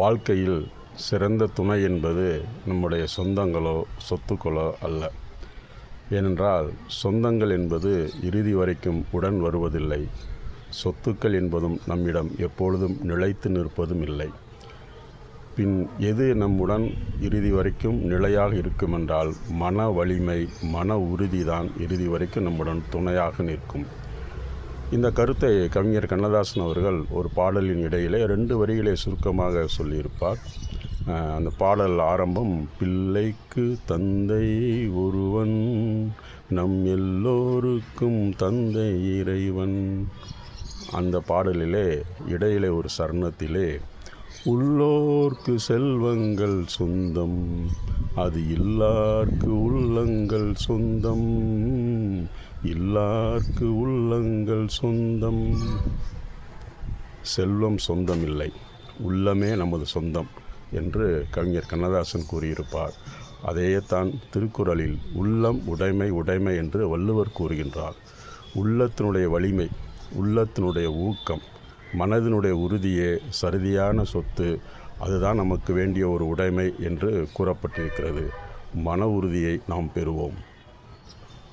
வாழ்க்கையில் சிறந்த துணை என்பது நம்முடைய சொந்தங்களோ சொத்துக்களோ அல்ல. ஏனென்றால் சொந்தங்கள் என்பது இறுதி வரைக்கும் உடன் வருவதில்லை. சொத்துக்கள் என்பதும் நம்மிடம் எப்பொழுதும் நிலைத்து நிற்பதும் இல்லை. பின் எது நம்முடன் இறுதி வரைக்கும் நிலையாக இருக்குமென்றால் மன வலிமை மன உறுதிதான் இறுதி வரைக்கும் நம்முடன் துணையாக நிற்கும். இந்த கருத்தை கவிஞர் கண்ணதாசன் அவர்கள் ஒரு பாடலின் இடையிலே ரெண்டு வரிகளை சுருக்கமாக சொல்லியிருப்பார். அந்த பாடல் ஆரம்பம் பிள்ளைக்கு தந்தை ஒருவன் நம் எல்லோருக்கும் தந்தை இறைவன். அந்த பாடலிலே இடையிலே ஒரு சரணத்திலே உள்ளோர்க்கு செல்வங்கள் சொந்தம் அது இல்லார்க்கு உள்ளங்கள் சொந்தம். இல்லார்க்கு உள்ளங்கள் சொந்தம். செல்வம் சொந்தம் இல்லை உள்ளமே நமது சொந்தம் என்று கவிஞர் கண்ணதாசன் கூறியிருப்பார். அதையேத்தான் திருக்குறளில் உள்ளம் உடைமை உடைமை என்று வள்ளுவர் கூறுகின்றார். உள்ளத்தினுடைய வலிமை உள்ளத்தினுடைய ஊக்கம் மனதினுடைய உறுதியே சருதியான சொத்து அதுதான் நமக்கு வேண்டிய ஒரு உடைமை என்று கூறப்பட்டிருக்கிறது. மன உறுதியை நாம் பெறுவோம்.